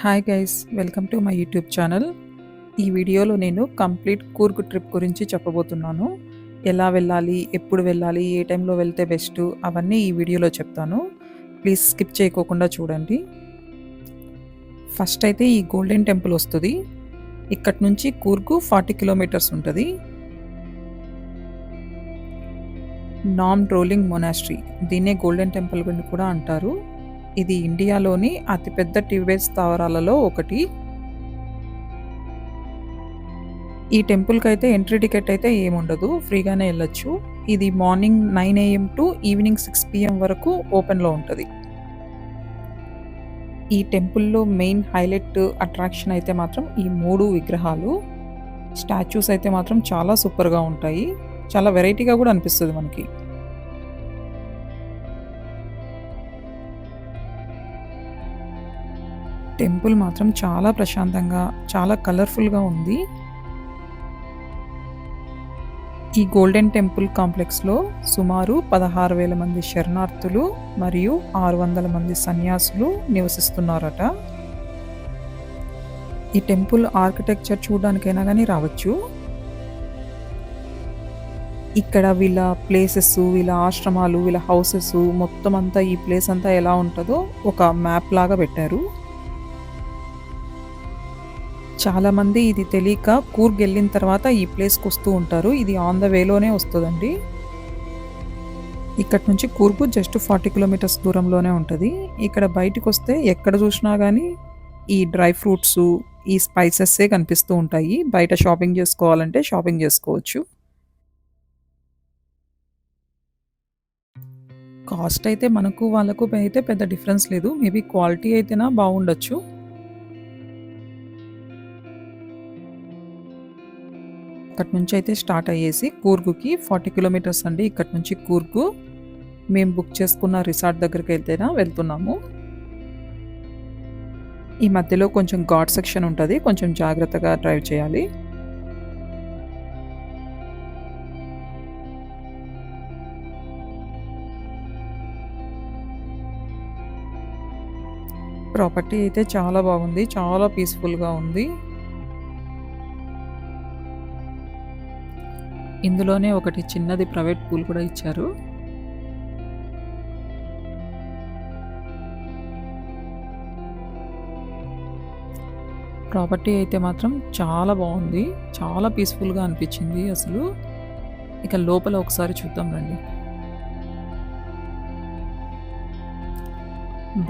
Hi guys welcome to my YouTube channel ఈ వీడియోలో నేను కంప్లీట్ కూర్గ్ ట్రిప్ గురించి చెప్పబోతున్నాను. ఎలా వెళ్ళాలి ఎప్పుడు వెళ్ళాలి ఏ టైంలో వెళ్తే బెస్ట్ అవన్నీ ఈ వీడియోలో చెప్తాను. ప్లీజ్ స్కిప్ చేయకోకుండా చూడండి. ఫస్ట్ అయితే ఈ గోల్డెన్ టెంపుల్ వస్తుంది. ఇక్కడి నుంచి కూర్గు ఫార్టీ కిలోమీటర్స్ ఉంటుంది. నామ్ రోలింగ్ మొనాస్ట్రీ దీన్నే గోల్డెన్ టెంపుల్ అని కూడా అంటారు. ఇది ఇండియాలోని అతిపెద్ద టిబెట్ స్థావరాలలో ఒకటి. ఈ టెంపుల్కి అయితే ఎంట్రీ టికెట్ అయితే ఏముండదు ఫ్రీగానే వెళ్ళొచ్చు. ఇది morning nine AM to evening six PM వరకు ఓపెన్లో ఉంటుంది. ఈ టెంపుల్లో మెయిన్ హైలైట్ అట్రాక్షన్ అయితే మాత్రం ఈ మూడు విగ్రహాలు. స్టాచ్యూస్ అయితే మాత్రం చాలా సూపర్గా ఉంటాయి. చాలా వెరైటీగా కూడా అనిపిస్తుంది మనకి. టెంపుల్ మాత్రం చాలా ప్రశాంతంగా చాలా కలర్ఫుల్గా ఉంది. ఈ గోల్డెన్ టెంపుల్ కాంప్లెక్స్లో సుమారు పదహారు వేల మంది శరణార్థులు మరియు ఆరు వందల మంది సన్యాసులు నివసిస్తున్నారట. ఈ టెంపుల్ ఆర్కిటెక్చర్ చూడడానికైనా కానీ రావచ్చు. ఇక్కడ వీళ్ళ ప్లేసెస్ వీళ్ళ ఆశ్రమాలు వీళ్ళ హౌసెస్ మొత్తం అంతా ఈ ప్లేస్ అంతా ఎలా ఉంటుందో ఒక మ్యాప్ లాగా పెట్టారు. చాలామంది ఇది తెలియక కూర్గ్ వెళ్ళిన తర్వాత ఈ ప్లేస్కి వస్తూ ఉంటారు. ఇది ఆన్ ద వేలోనే వస్తుందండి. ఇక్కడ నుంచి కూర్పు జస్ట్ ఫార్టీ కిలోమీటర్స్ దూరంలోనే ఉంటుంది. ఇక్కడ బయటకు వస్తే ఎక్కడ చూసినా కానీ ఈ డ్రై ఫ్రూట్స్ ఈ స్పైసెస్సే కనిపిస్తూ ఉంటాయి. బయట షాపింగ్ చేసుకోవాలంటే షాపింగ్ చేసుకోవచ్చు. కాస్ట్ అయితే మనకు వాళ్ళకు అయితే పెద్ద డిఫరెన్స్ లేదు. మేబీ క్వాలిటీ అయితేనా బాగుండొచ్చు. అక్కడి నుంచి అయితే స్టార్ట్ అయ్యేసి కూర్గుకి ఫార్టీ కిలోమీటర్స్ అండి ఇక్కడి నుంచి కూర్గు. మేము బుక్ చేసుకున్న రిసార్ట్ దగ్గరికి వెళ్తేనా వెళ్తున్నాము. ఈ మధ్యలో కొంచెం ఘాట్ సెక్షన్ ఉంటుంది కొంచెం జాగ్రత్తగా డ్రైవ్ చేయాలి. ప్రాపర్టీ అయితే చాలా బాగుంది చాలా పీస్ఫుల్గా ఉంది. ఇందులోనే ఒకటి చిన్నది ప్రైవేట్ పూల్ కూడా ఇచ్చారు. ప్రాపర్టీ అయితే మాత్రం చాలా బాగుంది. చాలా పీస్ఫుల్గా అనిపించింది అసలు. ఇక లోపల ఒకసారి చూద్దాం రండి.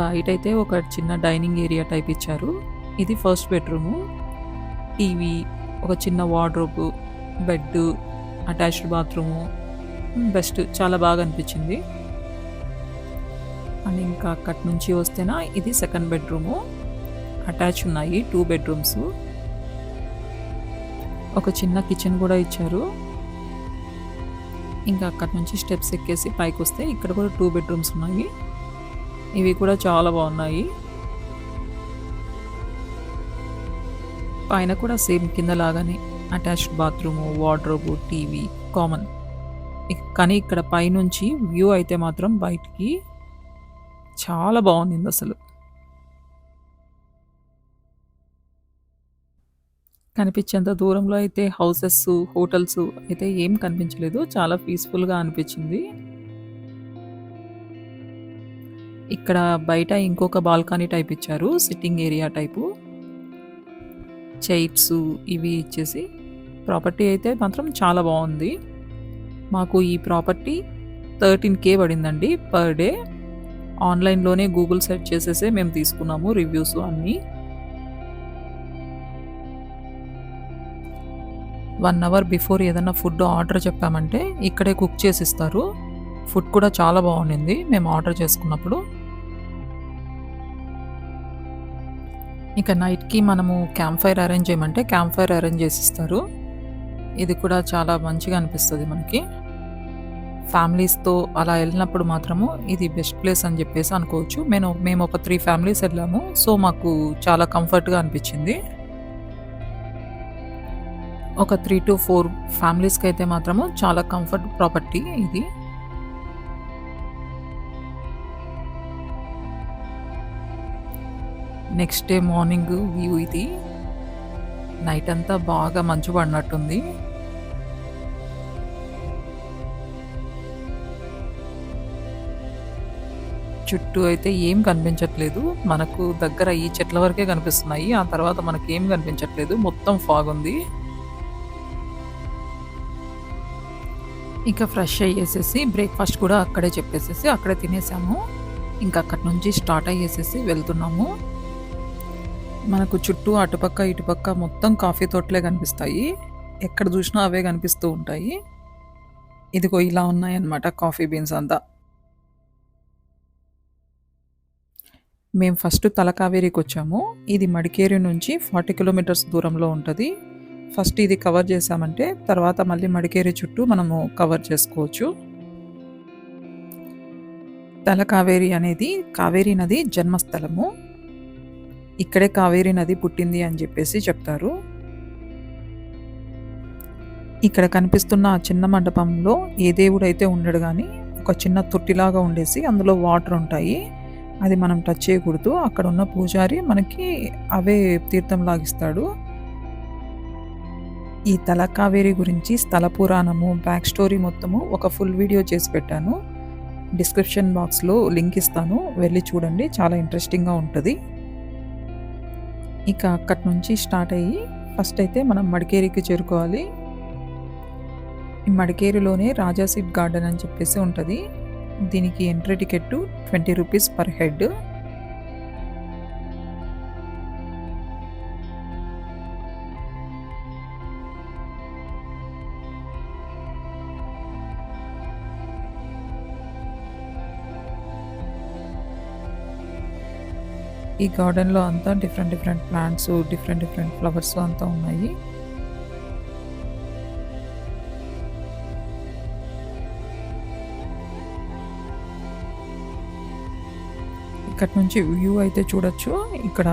బయట అయితే ఒక చిన్న డైనింగ్ ఏరియా టైప్ ఇచ్చారు. ఇది ఫస్ట్ బెడ్రూము. టీవీ ఒక చిన్న wardrobe bed attached bathroom. Best. చాలా బాగా అనిపించింది. అండ్ ఇంకా అక్కడి నుంచి వస్తేనా ఇది సెకండ్ బెడ్రూము. అటాచ్ ఉన్నాయి టూ బెడ్రూమ్స్. ఒక చిన్న కిచెన్ కూడా ఇచ్చారు. ఇంకా అక్కడి నుంచి స్టెప్స్ ఎక్కేసి పైకి వస్తే ఇక్కడ కూడా టూ బెడ్రూమ్స్ ఉన్నాయి. ఇవి కూడా చాలా బాగున్నాయి. పైన కూడా సేమ్ కింద లాగానే. Attached bathroom wardrobe TV common. కానీ ఇక్కడ పైనుంచి వ్యూ అయితే మాత్రం బయటికి చాలా బాగుంది అసలు. కనిపించేంత దూరంలో అయితే హౌసెస్ హోటల్స్ అయితే ఏం కనిపించలేదు. చాలా పీస్ఫుల్గా అనిపించింది. ఇక్కడ బయట ఇంకొక బాల్కనీ టైప్ ఇచ్చారు సిట్టింగ్ ఏరియా టైపు. చైర్స్ ఇవి ఇచ్చేసి ప్రాపర్టీ అయితే మాత్రం చాలా బాగుంది. మాకు ఈ ప్రాపర్టీ థర్టీన్ కే పడిందండి పర్ డే. ఆన్లైన్లోనే గూగుల్ సెర్చ్ చేసేసే మేము తీసుకున్నాము రివ్యూస్ అన్నీ. వన్ అవర్ బిఫోర్ ఏదైనా ఫుడ్ ఆర్డర్ చెప్పామంటే ఇక్కడే కుక్ చేసి ఇస్తారు ఫుడ్ కూడా చాలా బాగుండింది మేము ఆర్డర్ చేసుకున్నప్పుడు. ఇక నైట్కి మనము క్యాంప్ ఫైర్ అరేంజ్ చేయమంటే క్యాంప్ ఫైర్ అరేంజ్ చేసి ఇస్తారు ఇది కూడా చాలా మంచిగా అనిపిస్తుంది మనకి. ఫ్యామిలీస్తో అలా వెళ్ళినప్పుడు మాత్రము ఇది బెస్ట్ ప్లేస్ అని చెప్పేసి అనుకోవచ్చు. నేను మేము ఒక త్రీ ఫ్యామిలీస్ వెళ్ళాము. సో మాకు చాలా కంఫర్ట్గా అనిపించింది. ఒక త్రీ టు ఫోర్ ఫ్యామిలీస్కి అయితే మాత్రము చాలా కంఫర్ట్ ప్రాపర్టీ ఇది. నెక్స్ట్ డే మార్నింగ్ వ్యూ ఇది. నైట్ అంతా బాగా మంచు పడినట్టుంది. చుట్టూ అయితే ఏం కనిపించట్లేదు. మనకు దగ్గర ఈ చెట్ల వరకే కనిపిస్తున్నాయి. ఆ తర్వాత మనకి ఏం కనిపించట్లేదు. మొత్తం ఫాగ్ ఉంది. ఇంకా ఫ్రెష్ అయ్యేసేసి బ్రేక్ఫాస్ట్ కూడా అక్కడే చెప్పేసేసి అక్కడే తినేసాము. ఇంకా అక్కడి నుంచి స్టార్ట్ అయ్యేసేసి వెళ్తున్నాము. మనకు చుట్టూ అటుపక్క ఇటుపక్క మొత్తం కాఫీ తోటలే కనిపిస్తాయి. ఎక్కడ చూసినా అవే కనిపిస్తూ ఉంటాయి. ఇదిగో ఇలా ఉన్నాయన్నమాట కాఫీ బీన్స్ అంతా. మేము ఫస్ట్ తలకావేరికి వచ్చాము ఇది మడికేరి నుంచి ఫార్టీ కిలోమీటర్స్ దూరంలో ఉంటుంది. ఫస్ట్ ఇది కవర్ చేసామంటే తర్వాత మళ్ళీ మడికేరి చుట్టూ మనము కవర్ చేసుకోవచ్చు. తలకావేరి అనేది కావేరి నది జన్మస్థలము. ఇక్కడే కావేరి నది పుట్టింది అని చెప్పేసి చెప్తారు. ఇక్కడ కనిపిస్తున్న ఆ చిన్న మండపంలో ఏ దేవుడైతే ఉండడు కానీ ఒక చిన్న తొట్టిలాగా ఉండేసి అందులో వాటర్ ఉంటాయి. అది మనం టచ్ చేయకూడదు. అక్కడ ఉన్న పూజారి మనకి అవే తీర్థం లాగిస్తాడు. ఈ తలకావేరి గురించి స్థల పురాణము బ్యాక్ స్టోరీ మొత్తము ఒక ఫుల్ వీడియో చేసి పెట్టాను. డిస్క్రిప్షన్ బాక్స్లో లింక్ ఇస్తాను. వెళ్ళి చూడండి. చాలా ఇంట్రెస్టింగ్గా ఉంటుంది. ఇక అక్కడి నుంచి స్టార్ట్ అయ్యి ఫస్ట్ అయితే మనం మడికేరికి చేరుకోవాలి. ఈ మడికేరిలోనే రాజాసీట్ గార్డెన్ అని చెప్పేసి ఉంటుంది. దీనికి entry ticket twenty rupees per head ఈ గార్డెన్లో అంతా different different plants different different flowers అంతా ఉన్నాయి. ఇక్కడ నుంచి వ్యూ అయితే చూడొచ్చు. ఇక్కడ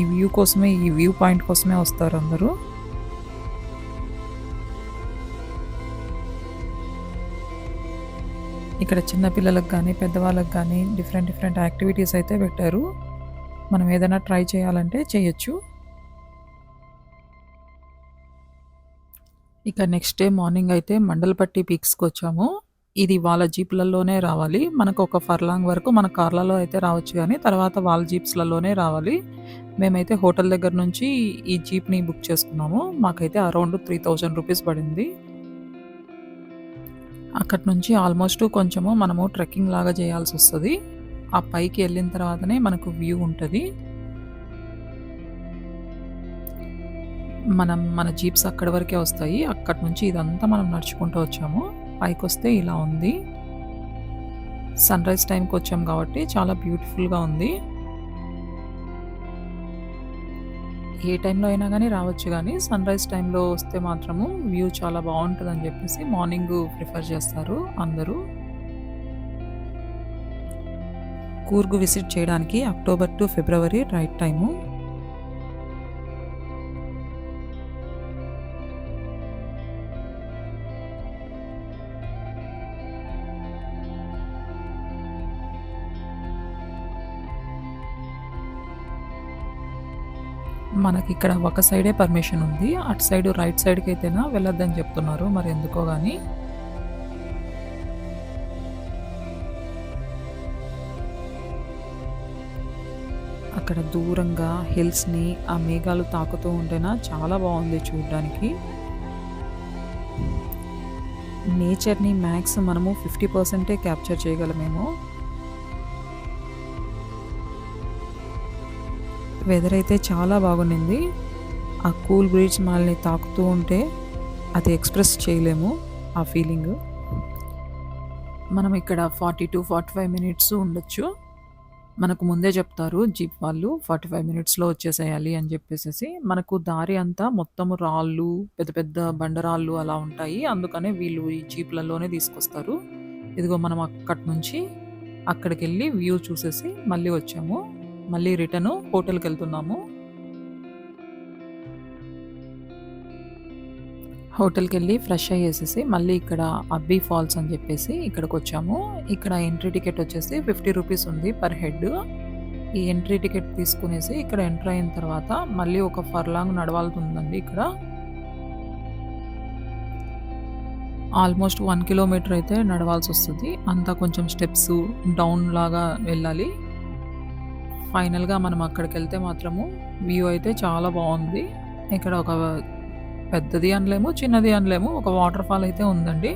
ఈ వ్యూ కోసమే ఈ వ్యూ పాయింట్ కోసమే వస్తారు అందరూ. ఇక్కడ చిన్న పిల్లలకు కానీ పెద్దవాళ్ళకి కానీ డిఫరెంట్ డిఫరెంట్ యాక్టివిటీస్ అయితే పెట్టారు. మనం ఏదైనా ట్రై చేయాలంటే చేయొచ్చు. ఇక నెక్స్ట్ డే మార్నింగ్ అయితే మండలపట్టి పీక్స్కి వచ్చాము. ఇది వాళ్ళ జీప్లలోనే రావాలి. మనకు ఒక ఫర్లాంగ్ వరకు మన కార్లలో అయితే రావచ్చు కానీ తర్వాత వాళ్ళ జీప్స్లలోనే రావాలి. మేమైతే హోటల్ దగ్గర నుంచి ఈ జీప్ని బుక్ చేసుకున్నాము. మాకైతే అరౌండ్ త్రీ థౌజండ్ రూపీస్ పడింది. అక్కడి నుంచి ఆల్మోస్ట్ కొంచెము మనము ట్రెక్కింగ్ లాగా చేయాల్సి వస్తుంది. ఆ పైకి వెళ్ళిన తర్వాతనే మనకు వ్యూ ఉంటుంది. మనం మన జీప్స్ అక్కడి వరకే వస్తాయి. అక్కడి నుంచి ఇదంతా మనం నడుచుకుంటూ వచ్చాము. పైకి వస్తే ఇలా ఉంది. సన్ రైజ్ టైంకి వచ్చాం కాబట్టి చాలా బ్యూటిఫుల్గా ఉంది. ఏ టైంలో అయినా కానీ రావచ్చు కానీ సన్ రైజ్ టైంలో వస్తే మాత్రము వ్యూ చాలా బాగుంటుంది అని చెప్పేసి మార్నింగ్ ప్రిఫర్ చేస్తారు అందరూ. కూర్గు విజిట్ చేయడానికి October to February right time. మనకి ఇక్కడ ఒక సైడే పర్మిషన్ ఉంది. అటు సైడ్ రైట్ సైడ్కి అయితేనా వెళ్ళొద్దని చెప్తున్నారు. మరి ఎందుకో కానీ అక్కడ దూరంగా హిల్స్ని ఆ మేఘాలు తాకుతూ ఉంటేనా చాలా బాగుంది చూడడానికి. నేచర్ని మ్యాక్స్ మనము ఫిఫ్టీ పర్సెంటే క్యాప్చర్ చేయగలమేమో. వెదర్ అయితే చాలా బాగుండింది. ఆ కూల్ బ్రీజ్ మనల్ని తాకుతూ ఉంటే అది ఎక్స్ప్రెస్ చేయలేము ఆ ఫీలింగ్. మనం ఇక్కడ forty to forty five minutes ఉండొచ్చు. మనకు ముందే చెప్తారు జీప్ వాళ్ళు ఫార్టీ ఫైవ్ మినిట్స్లో వచ్చేసేయాలి అని చెప్పేసి మనకు దారి అంతా మొత్తం రాళ్ళు పెద్ద పెద్ద బండరాళ్ళు అలా ఉంటాయి. అందుకనే వీళ్ళు ఈ జీప్లలోనే తీసుకొస్తారు. ఇదిగో మనం అక్కడి నుంచి అక్కడికి వెళ్ళి వ్యూ చూసేసి మళ్ళీ వచ్చాము. మళ్ళీ రిటర్న్ హోటల్కి వెళ్తున్నాము. హోటల్కి వెళ్ళి ఫ్రెష్ అయ్యేసేసి మళ్ళీ ఇక్కడ అబ్బీ ఫాల్స్ అని చెప్పేసి ఇక్కడికి వచ్చాము ఇక్కడ ఎంట్రీ టికెట్ వచ్చేసి ఫిఫ్టీ రూపీస్ ఉంది పర్ హెడ్. ఈ ఎంట్రీ టికెట్ తీసుకునేసి ఇక్కడ ఎంటర్ అయిన తర్వాత మళ్ళీ ఒక ఫర్లాంగ్ నడవాల్సి ఉందండి ఇక్కడ. ఆల్మోస్ట్ వన్ కిలోమీటర్ అయితే నడవాల్సి వస్తుంది అంతా కొంచెం స్టెప్స్ డౌన్ లాగా వెళ్ళాలి. ఫైనల్గా మనం అక్కడికి వెళ్తే మాత్రము వ్యూ అయితే చాలా బాగుంది. ఇక్కడ ఒక పెద్దది అనలేము చిన్నది అనలేము. ఒక వాటర్ ఫాల్ అయితే ఉందండి.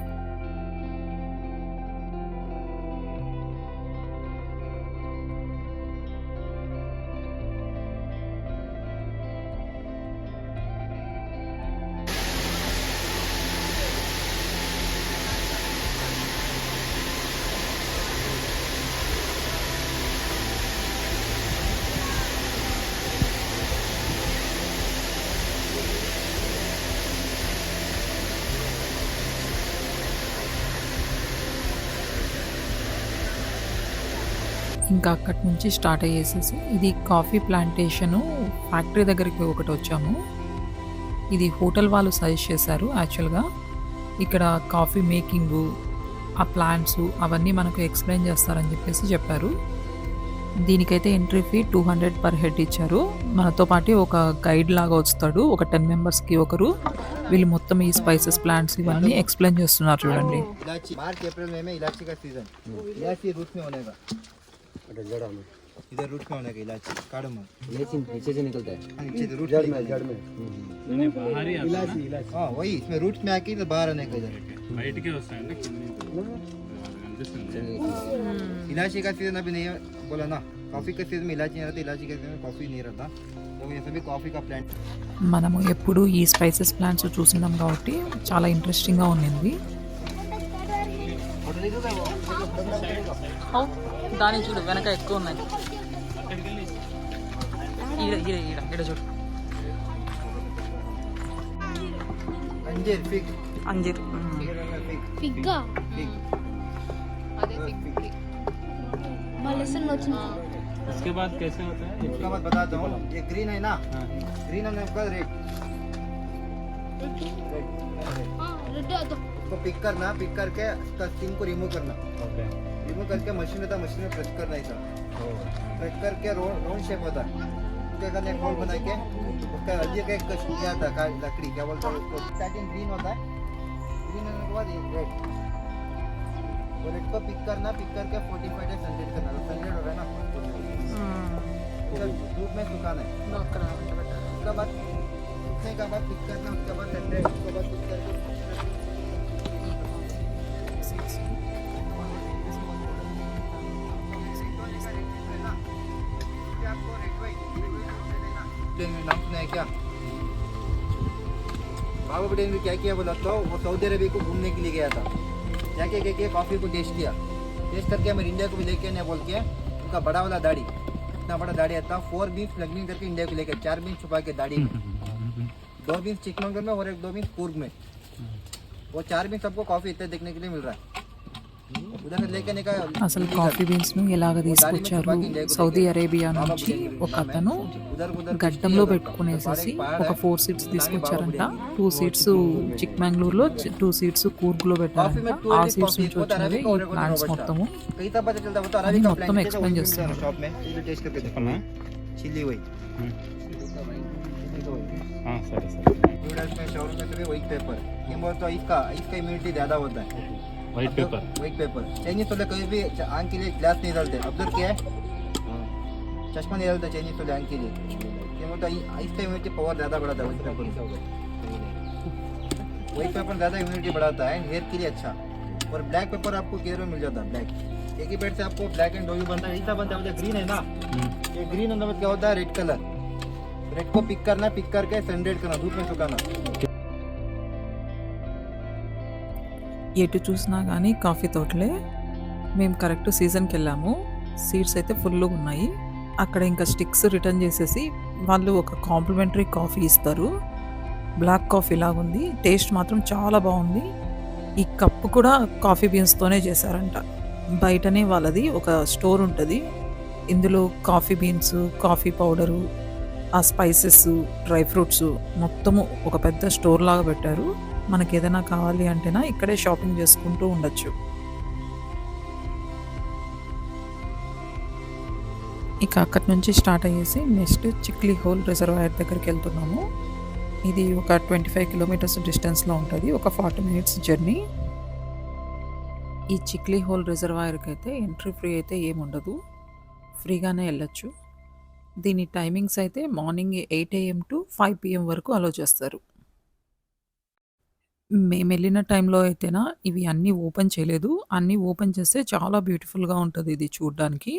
ఇంకా అక్కడి నుంచి స్టార్ట్ అయ్యేసేసి ఇది కాఫీ ప్లాంటేషను ఫ్యాక్టరీ దగ్గరికి ఒకటి వచ్చాము. ఇది హోటల్ వాళ్ళు సజెస్ట్ చేశారు యాక్చువల్గా. ఇక్కడ కాఫీ మేకింగు ఆ ప్లాంట్స్ అవన్నీ మనకు ఎక్స్ప్లెయిన్ చేస్తారని చెప్పేసి చెప్పారు. దీనికైతే entry fee two hundred per head ఇచ్చారు. మనతో పాటు ఒక గైడ్ లాగా వస్తాడు. ఒక టెన్ మెంబర్స్కి ఒకరు. వీళ్ళు మొత్తం ఈ స్పైసెస్ ప్లాంట్స్ ఇవన్నీ ఎక్స్ప్లెయిన్ చేస్తున్నారు చూడండి. इलायची मार्च अप्रैल मई में इलायची का सीजन इलायची रूट में होने का अरे जड़ा में इधर रूट में होने का इलायची काढ़ो में नीचे नीचे से निकलता है हाँ, नीचे से रूट जड़ में में जड़ में इलायची इलायची हाँ वही इसमें रूट में आके इधर बाहर आने का इधर బయటికే వస్తాయండి కింద కనిపిస్తుంది इलायची का सीजन अभी नहीं है, बोला ना कॉफी का सीजन में इलायची नहीं रहता इलायची का सीजन में कॉफी नहीं रहता तो ये सभी कॉफी का प्लांट మనము ఎప్పుడు ఈ స్పైసెస్ ప్లాంట్స్ చూసినాం కాబట్టి చాలా ఇంట్రెస్టింగ్గా ఉండింది దాని చూడు వెనక ఎక్కువ ఉన్నాయి ఈడ ఈడ ఈడ ఈడ చూడు अंजीर फिग అంజీర్ फिग పిగ్గా फिग మళ్ళీ వచ్చింది उसके बाद कैसे होता है उसका बाद बताता हूँ ये ग्रीन है ना ग्रीन होने के बाद रेड రెడ్ అదో उसको पिक करना पिक करके उसका स्किन को रिमूव करना ओके रिमूव करके मशीन रहता मशीन में प्रेस करना ऐसा प्रेस करके राउंड शेप होता। उसके करने एक होल बना के उसका हल्दी का एक क्या था का लकड़ी क्या बोलते हैं उसको? स्टार्टिंग ग्रीन होता। है ग्रीन होने के बाद रेड वो रेड को पिक करना पिक करके फोर्टी फाइव डेज़ सनलेट करना सनलेट हो रहा है ना? उसको धूप में सुखाना है। उसके बाद सूखने के बाद पिक करना उसके बाद सनलेट उसके बाद पिक करके नाम सुना है क्या? बाबा बड़े ने क्या किया बोला तो वो सऊदी अरबिया को घूमने के लिए गया था। जाके क्या किया कॉफ़ी को टेस्ट किया। टेस्ट करके हमें इंडिया को भी लेके आने बोल के उनका बड़ा वाला दाढ़ी, इतना बड़ा दाढ़ी आता फोर बीन्स प्लगिंग करके इंडिया को लेके चार बीन्स छुपा के दाढ़ी में। दो बीन्स चिकमंगल में और एक दो बीन्स कुर्ग में। वो चार बीन्स सबको कॉफ़ी इतने देखने के लिए मिल रहा है। అసలు కాఫీ బీన్స్ను ఎలాగ తీసుకొచ్చారు? సౌదీ అరేబియా నుంచి ఒక అతను గడ్డంలో పెట్టుకునేసేసి ఒక ఫోర్ సీట్స్ తీసుకొచ్చారంట. టూ సీట్స్ చిక్మంగ్లూరులో టూ సీట్స్ కూర్గులో పెట్టారంట. ఆ సీట్స్ నుంచి వచ్చినవి ప్లాంట్స్ మొత్తము అది మొత్తం ఎక్స్ప్లెయిన్ చేస్తున్నారు. సరే सर ఇక్క ఇక్క ఇమ్యూనిటీ तो भी white pepper white pepper Chinese वाले कभी भी आँख के लिए ग्लास नहीं डालते अब क्या है चश्मा नहीं डालते चाइनीज़ वाले आँख के लिए इम्यूनिटी पावर ज़्यादा बढ़ाता है पेपर पेपर ज़्यादा इम्यूनिटी बढ़ाता है एंड हेयर के लिए अच्छा और ब्लैक पेपर आपको केयर में मिल जाता है ब्लैक एक ही पेड़ से आपको ब्लैक एंड बनता है ऐसा बनता है ग्रीन है ना ये ग्रीन होने क्या होता है रेड कलर रेड को पिक करना पिक करके सनरेड करना धूप में सुखाना ఎటు చూసినా కానీ కాఫీ తోటలే. మేము కరెక్ట్ సీజన్కి వెళ్ళాము. సీడ్స్ అయితే ఫుల్గా ఉన్నాయి. అక్కడ ఇంకా స్టిక్స్ రిటర్న్ చేసేసి వాళ్ళు ఒక కాంప్లిమెంటరీ కాఫీ ఇస్తారు. బ్లాక్ కాఫీ లాగుంది. టేస్ట్ మాత్రం చాలా బాగుంది. ఈ కప్పు కూడా కాఫీ బీన్స్తోనే చేశారంట. బయటనే వాళ్ళది ఒక స్టోర్ ఉంటుంది. ఇందులో కాఫీ బీన్స్ కాఫీ పౌడరు ఆ స్పైసెస్ డ్రై ఫ్రూట్స్ మొత్తము ఒక పెద్ద స్టోర్ లాగా పెట్టారు. మనకి ఏదైనా కావాలి అంటేనా ఇక్కడే షాపింగ్ చేసుకుంటూ ఉండొచ్చు. ఇక అక్కడి నుంచి స్టార్ట్ అయ్యేసి నెక్స్ట్ చిక్లీ హోల్ రిజర్వాయర్ దగ్గరికి వెళ్తున్నాము. ఇది ఒక ట్వంటీ ఫైవ్ కిలోమీటర్స్ డిస్టెన్స్లో ఉంటుంది. ఒక ఫార్టీ మినిట్స్ జర్నీ. ఈ చిక్లీ హోల్ రిజర్వాయర్కి అయితే ఎంట్రీ ఫ్రీ అయితే ఏముండదు ఫ్రీగానే వెళ్ళొచ్చు. దీని టైమింగ్స్ అయితే morning eight AM to five PM వరకు అలో చేస్తారు. మేము వెళ్ళిన టైంలో అయితేనా ఇవి అన్నీ ఓపెన్ చేయలేదు. అన్నీ ఓపెన్ చేస్తే చాలా బ్యూటిఫుల్గా ఉంటుంది ఇది చూడడానికి.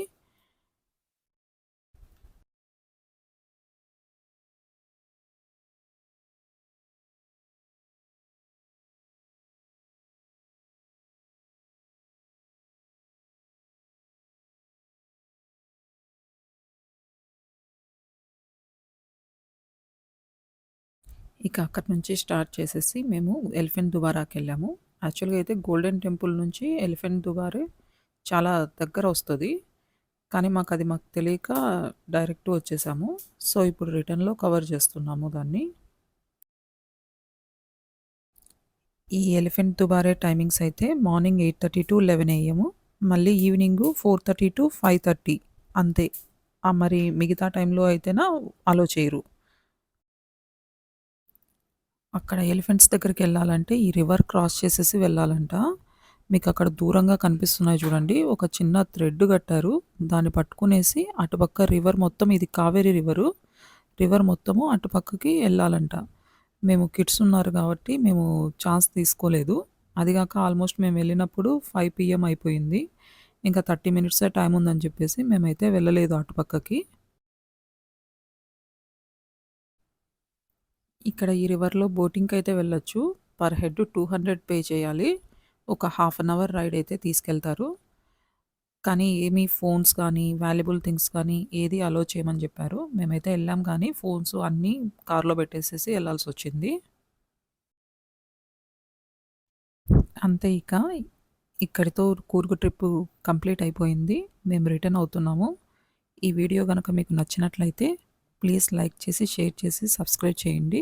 ఇక అక్కడి నుంచి స్టార్ట్ చేసేసి మేము ఎలిఫెంట్ దుబారాకి వెళ్ళాము. యాక్చువల్గా అయితే గోల్డెన్ టెంపుల్ నుంచి ఎలిఫెంట్ దుబారే చాలా దగ్గర వస్తుంది. కానీ మాకు అది మాకు తెలియక డైరెక్ట్ వచ్చేసాము. సో ఇప్పుడు రిటర్న్లో కవర్ చేస్తున్నాము దాన్ని. ఈ ఎలిఫెంట్ దుబారే టైమింగ్స్ అయితే morning eight thirty to eleven AM మళ్ళీ evening four thirty to five thirty అంతే. మరి మిగతా టైంలో అయితేనా అలో చేయరు. అక్కడ ఎలిఫెంట్స్ దగ్గరికి వెళ్ళాలంటే ఈ రివర్ క్రాస్ చేసేసి వెళ్ళాలంట. మీకు అక్కడ దూరంగా కనిపిస్తున్నాయి చూడండి. ఒక చిన్న థ్రెడ్ కట్టారు. దాన్ని పట్టుకునేసి అటుపక్క రివర్ మొత్తం ఇది కావేరీ రివరు. రివర్ మొత్తము అటుపక్కకి వెళ్ళాలంట. మేము కిడ్స్ ఉన్నారు కాబట్టి మేము ఛాన్స్ తీసుకోలేదు. అదిగాక ఆల్మోస్ట్ మేము వెళ్ళినప్పుడు ఫైవ్ పిఎం అయిపోయింది. ఇంకా థర్టీ మినిట్సే టైం ఉందని చెప్పేసి మేమైతే వెళ్ళలేదు అటుపక్కకి. ఇక్కడ ఈ రివర్లో బోటింగ్కి అయితే వెళ్ళొచ్చు. Per head two hundred pay చేయాలి. ఒక హాఫ్ అన్ అవర్ రైడ్ అయితే తీసుకెళ్తారు. కానీ ఏమీ ఫోన్స్ కానీ వాల్యుబుల్ థింగ్స్ కానీ ఏది అలో చేయమని చెప్పారు. మేమైతే వెళ్ళాం కానీ ఫోన్స్ అన్నీ కార్లో పెట్టేసేసి వెళ్ళాల్సి వచ్చింది. అంతే ఇక ఇక్కడితో కూర్గు ట్రిప్ కంప్లీట్ అయిపోయింది. మేము రిటర్న్ అవుతున్నాము. ఈ వీడియో కనుక మీకు నచ్చినట్లయితే ప్లీజ్ లైక్ చేసి షేర్ చేసి సబ్స్క్రైబ్ చేయండి.